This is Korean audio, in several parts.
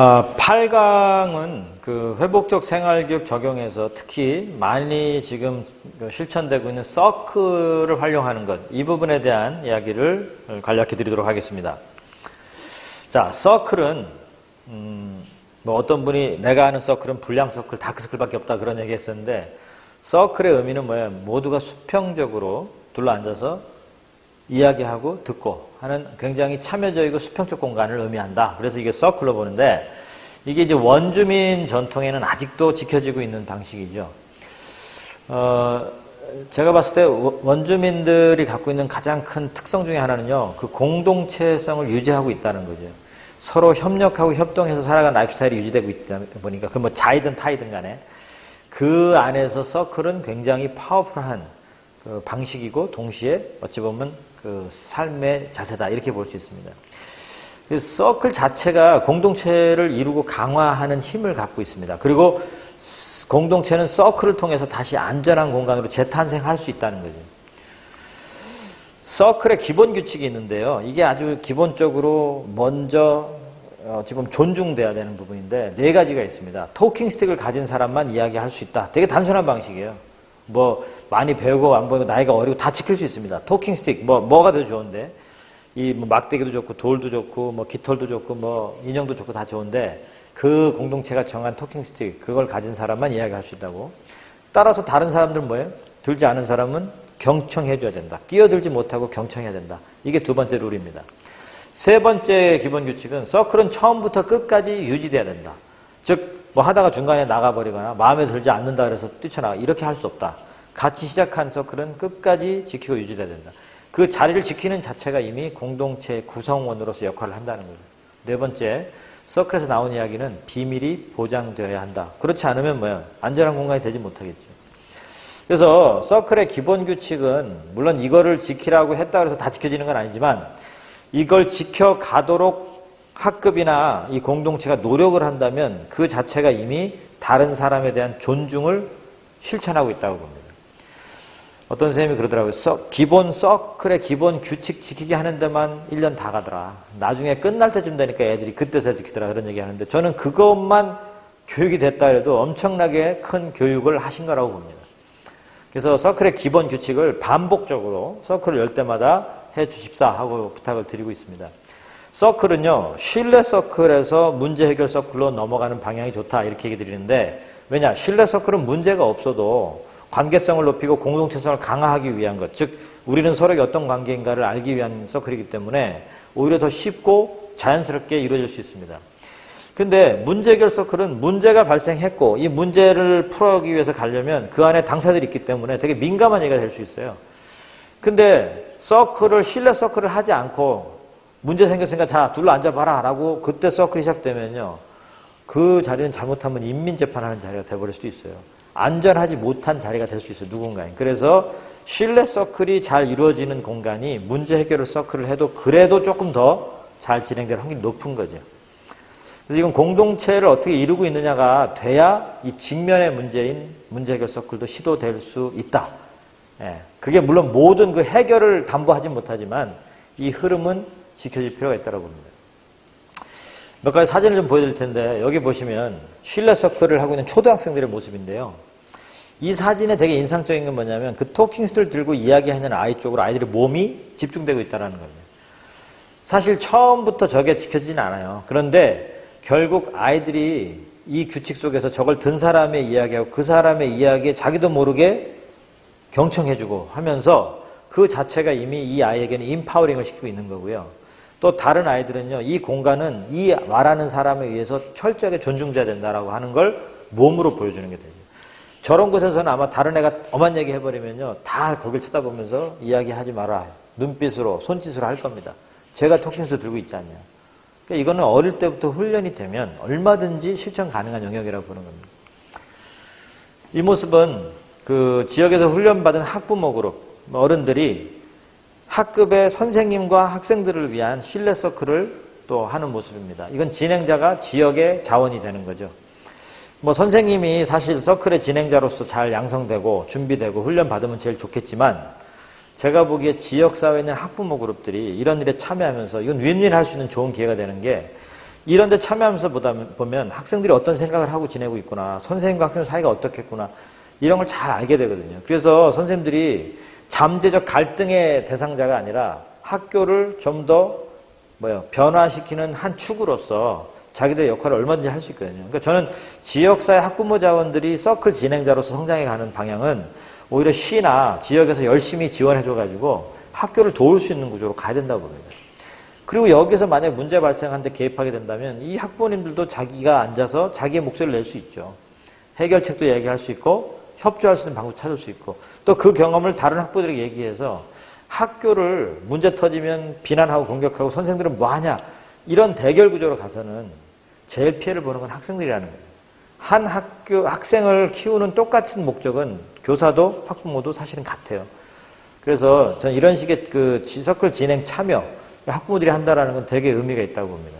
아, 8강은 그 회복적 생활교육 적용에서 특히 많이 지금 그 실천되고 있는 서클을 활용하는 것, 이 부분에 대한 이야기를 간략히 드리도록 하겠습니다. 자, 서클은, 음, 뭐 어떤 분이 내가 아는 서클은 불량 서클, 다크 서클밖에 없다 그런 얘기 했었는데, 서클의 의미는 뭐예요? 모두가 수평적으로 둘러 앉아서 이야기하고 듣고 하는 굉장히 참여적이고 수평적 공간을 의미한다. 그래서 이게 서클로 보는데 이게 이제 원주민 전통에는 아직도 지켜지고 있는 방식이죠. 어, 제가 봤을 때 원주민들이 갖고 있는 가장 큰 특성 중에 하나는요, 그 공동체성을 유지하고 있다는 거죠. 서로 협력하고 협동해서 살아가는 라이프스타일이 유지되고 있다 보니까 그 뭐 자이든 타이든 간에 그 안에서 서클은 굉장히 파워풀한 그 방식이고 동시에 어찌 보면 그 삶의 자세다 이렇게 볼 수 있습니다. 그 서클 자체가 공동체를 이루고 강화하는 힘을 갖고 있습니다. 그리고 공동체는 서클을 통해서 다시 안전한 공간으로 재탄생할 수 있다는 거죠. 서클의 기본 규칙이 있는데요. 이게 아주 기본적으로 먼저 어, 지금 존중돼야 되는 부분인데 네 가지가 있습니다. 토킹 스틱을 가진 사람만 이야기할 수 있다. 되게 단순한 방식이에요. 뭐 많이 배우고 안 배우고 나이가 어리고 다 지킬 수 있습니다. 토킹 스틱 뭐 뭐가 더 좋은데 이 뭐 막대기도 좋고 돌도 좋고 뭐 깃털도 좋고 뭐 인형도 좋고 다 좋은데 그 공동체가 정한 토킹 스틱 그걸 가진 사람만 이야기할 수 있다고. 따라서 다른 사람들은 뭐예요? 들지 않은 사람은 경청해 줘야 된다. 끼어들지 못하고 경청해야 된다. 이게 두 번째 룰입니다. 세 번째 기본 규칙은 서클은 처음부터 끝까지 유지돼야 된다. 즉, 뭐 하다가 중간에 나가버리거나 마음에 들지 않는다 그래서 뛰쳐나가. 이렇게 할 수 없다. 같이 시작한 서클은 끝까지 지키고 유지돼야 된다. 그 자리를 지키는 자체가 이미 공동체 구성원으로서 역할을 한다는 거예요. 네 번째, 서클에서 나온 이야기는 비밀이 보장되어야 한다. 그렇지 않으면 뭐야? 안전한 공간이 되지 못하겠죠. 그래서 서클의 기본 규칙은 물론 이거를 지키라고 했다 그래서 다 지켜지는 건 아니지만 이걸 지켜가도록 학급이나 이 공동체가 노력을 한다면 그 자체가 이미 다른 사람에 대한 존중을 실천하고 있다고 봅니다. 어떤 선생님이 그러더라고요. 서, 기본 서클의 기본 규칙 지키게 하는 데만 1년 다 가더라. 나중에 끝날 때쯤 되니까 애들이 그때서 지키더라. 그런 얘기 하는데 저는 그것만 교육이 됐다 해도 엄청나게 큰 교육을 하신 거라고 봅니다. 그래서 서클의 기본 규칙을 반복적으로 서클을 열 때마다 해 주십사 하고 부탁을 드리고 있습니다. 서클은요, 신뢰 서클에서 문제 해결 서클로 넘어가는 방향이 좋다 이렇게 얘기 드리는데 왜냐? 신뢰 서클은 문제가 없어도 관계성을 높이고 공동체성을 강화하기 위한 것, 즉 우리는 서로에게 어떤 관계인가를 알기 위한 서클이기 때문에 오히려 더 쉽고 자연스럽게 이루어질 수 있습니다. 근데 문제 해결 서클은 문제가 발생했고 이 문제를 풀어가기 위해서 가려면 그 안에 당사들이 있기 때문에 되게 민감한 얘기가 될 수 있어요. 근데 서클을 신뢰 서클을 하지 않고 문제 생겼으니까 자 둘러 앉아봐라 라고 그때 서클이 시작되면요 그 자리는 잘못하면 인민재판하는 자리가 돼버릴 수도 있어요 안전하지 못한 자리가 될 수 있어요 누군가에 그래서 신뢰 서클이 잘 이루어지는 공간이 문제 해결을 서클을 해도 그래도 조금 더 잘 진행될 확률이 높은 거죠 그래서 이건 공동체를 어떻게 이루고 있느냐가 돼야 이 직면의 문제인 문제 해결 서클도 시도될 수 있다 예, 그게 물론 모든 그 해결을 담보하지 못하지만 이 흐름은 지켜질 필요가 있다고 봅니다. 몇 가지 사진을 좀 보여드릴 텐데 여기 보시면 쉴레 서클을 하고 있는 초등학생들의 모습인데요. 이 사진에 되게 인상적인 건 뭐냐면 그 토킹스를 들고 이야기하는 아이 쪽으로 아이들의 몸이 집중되고 있다는 거예요. 사실 처음부터 저게 지켜지진 않아요. 그런데 결국 아이들이 이 규칙 속에서 저걸 든 사람의 이야기하고 그 사람의 이야기에 자기도 모르게 경청해주고 하면서 그 자체가 이미 이 아이에게는 인파워링을 시키고 있는 거고요. 또 다른 아이들은요, 이 공간은 이 말하는 사람에 의해서 철저하게 존중돼야 된다라고 하는 걸 몸으로 보여주는 게 되죠. 저런 곳에서는 아마 다른 애가 엄한 얘기 해버리면요, 다 거길 쳐다보면서 이야기하지 마라. 눈빛으로, 손짓으로 할 겁니다. 제가 톡신스 들고 있지 않냐. 그러니까 이거는 어릴 때부터 훈련이 되면 얼마든지 실천 가능한 영역이라고 보는 겁니다. 이 모습은 그 지역에서 훈련받은 학부모 그룹, 어른들이 학급의 선생님과 학생들을 위한 신뢰 서클을 또 하는 모습입니다. 이건 진행자가 지역의 자원이 되는 거죠. 뭐 선생님이 사실 서클의 진행자로서 잘 양성되고 준비되고 훈련 받으면 제일 좋겠지만 제가 보기에 지역 사회에 있는 학부모 그룹들이 이런 일에 참여하면서 이건 윈윈 할 수 있는 좋은 기회가 되는 게 이런 데 참여하면서 보다 보면 학생들이 어떤 생각을 하고 지내고 있구나. 선생님과 학생 사이가 어떻겠구나. 이런 걸 잘 알게 되거든요. 그래서 선생님들이 잠재적 갈등의 대상자가 아니라 학교를 좀 더 뭐요 변화시키는 한 축으로서 자기들의 역할을 얼마든지 할 수 있거든요. 그러니까 저는 지역사회 학부모 자원들이 서클 진행자로서 성장해 가는 방향은 오히려 시나 지역에서 열심히 지원해 줘 가지고 학교를 도울 수 있는 구조로 가야 된다고 봅니다. 그리고 여기서 만약 문제 발생하는데 개입하게 된다면 이 학부모님들도 자기가 앉아서 자기의 목소리를 낼 수 있죠. 해결책도 얘기할 수 있고 협조할 수 있는 방법 찾을 수 있고 또 그 경험을 다른 학부들에게 얘기해서 학교를 문제 터지면 비난하고 공격하고 선생들은 뭐 하냐 이런 대결 구조로 가서는 제일 피해를 보는 건 학생들이라는 거예요. 한 학교 학생을 키우는 똑같은 목적은 교사도 학부모도 사실은 같아요. 그래서 저는 이런 식의 그 서클 진행 참여 학부모들이 한다라는 건 되게 의미가 있다고 봅니다.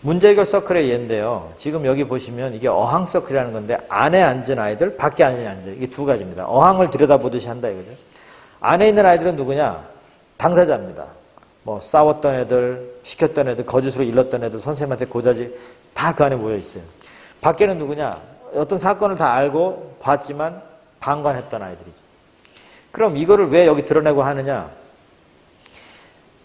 문제 해결 서클의 예인데요. 지금 여기 보시면 이게 어항 서클이라는 건데 안에 앉은 아이들, 밖에 앉은 아이들 이게 두 가지입니다. 어항을 들여다보듯이 한다 이거죠. 안에 있는 아이들은 누구냐? 당사자입니다. 뭐 싸웠던 애들, 시켰던 애들, 거짓으로 일렀던 애들, 선생님한테 고자지 다 그 안에 모여 있어요. 밖에는 누구냐? 어떤 사건을 다 알고 봤지만 방관했던 아이들이죠. 그럼 이거를 왜 여기 드러내고 하느냐?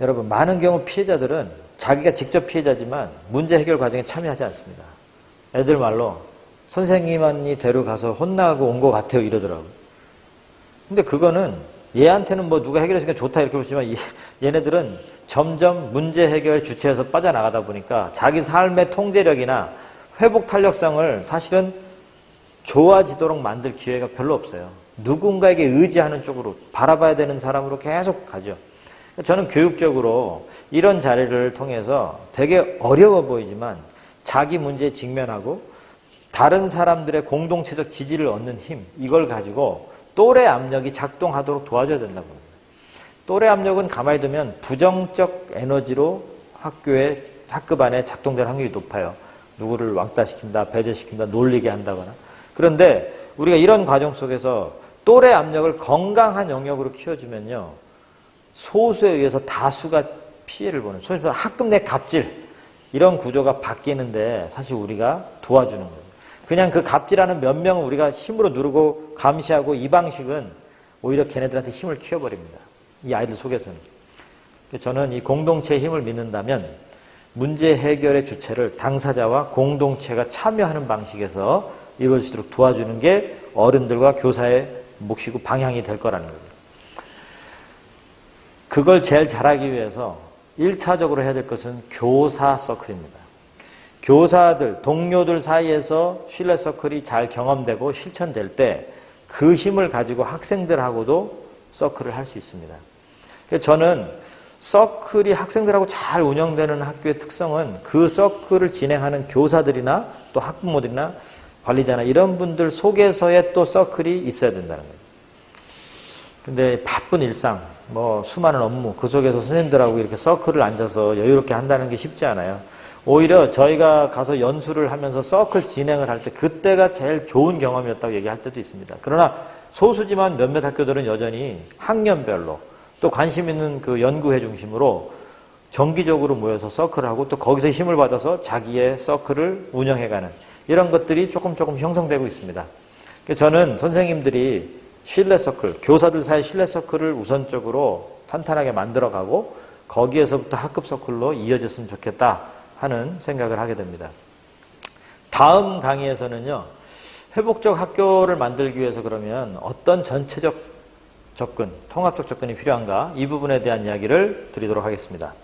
여러분, 많은 경우 피해자들은 자기가 직접 피해자지만 문제 해결 과정에 참여하지 않습니다. 애들 말로 선생님이 데려가서 혼나고 온 것 같아요 이러더라고요. 근데 그거는 얘한테는 뭐 누가 해결했으니까 좋다 이렇게 보지만 얘네들은 점점 문제 해결 주체에서 빠져나가다 보니까 자기 삶의 통제력이나 회복 탄력성을 사실은 좋아지도록 만들 기회가 별로 없어요. 누군가에게 의지하는 쪽으로 바라봐야 되는 사람으로 계속 가죠. 저는 교육적으로 이런 자리를 통해서 되게 어려워 보이지만 자기 문제에 직면하고 다른 사람들의 공동체적 지지를 얻는 힘, 이걸 가지고 또래 압력이 작동하도록 도와줘야 된다고 합니다. 또래 압력은 가만히 두면 부정적 에너지로 학교에 학급 안에 작동될 확률이 높아요. 누구를 왕따시킨다, 배제시킨다, 놀리게 한다거나. 그런데 우리가 이런 과정 속에서 또래 압력을 건강한 영역으로 키워주면요. 소수에 의해서 다수가 피해를 보는, 소위 말해서 학급 내 갑질, 이런 구조가 바뀌는데 사실 우리가 도와주는 거예요. 그냥 그 갑질하는 몇 명을 우리가 힘으로 누르고 감시하고 이 방식은 오히려 걔네들한테 힘을 키워버립니다. 이 아이들 속에서는. 저는 이 공동체의 힘을 믿는다면 문제 해결의 주체를 당사자와 공동체가 참여하는 방식에서 이룰 수 있도록 도와주는 게 어른들과 교사의 몫이고 방향이 될 거라는 거예요. 그걸 제일 잘하기 위해서 1차적으로 해야 될 것은 교사 서클입니다. 교사들, 동료들 사이에서 신뢰 서클이 잘 경험되고 실천될 때 그 힘을 가지고 학생들하고도 서클을 할 수 있습니다. 저는 서클이 학생들하고 잘 운영되는 학교의 특성은 그 서클을 진행하는 교사들이나 또 학부모들이나 관리자나 이런 분들 속에서의 또 서클이 있어야 된다는 거예요. 근데 바쁜 일상, 뭐 수많은 업무, 그 속에서 선생님들하고 이렇게 서클을 앉아서 여유롭게 한다는 게 쉽지 않아요. 오히려 저희가 가서 연수를 하면서 서클 진행을 할 때 그때가 제일 좋은 경험이었다고 얘기할 때도 있습니다. 그러나 소수지만 몇몇 학교들은 여전히 학년별로 또 관심 있는 그 연구회 중심으로 정기적으로 모여서 서클을 하고 또 거기서 힘을 받아서 자기의 서클을 운영해가는 이런 것들이 조금 조금 형성되고 있습니다. 저는 선생님들이 신뢰 서클, 교사들 사이 신뢰 서클을 우선적으로 탄탄하게 만들어가고 거기에서부터 학급 서클로 이어졌으면 좋겠다 하는 생각을 하게 됩니다. 다음 강의에서는요, 회복적 학교를 만들기 위해서 그러면 어떤 전체적 접근, 통합적 접근이 필요한가 이 부분에 대한 이야기를 드리도록 하겠습니다.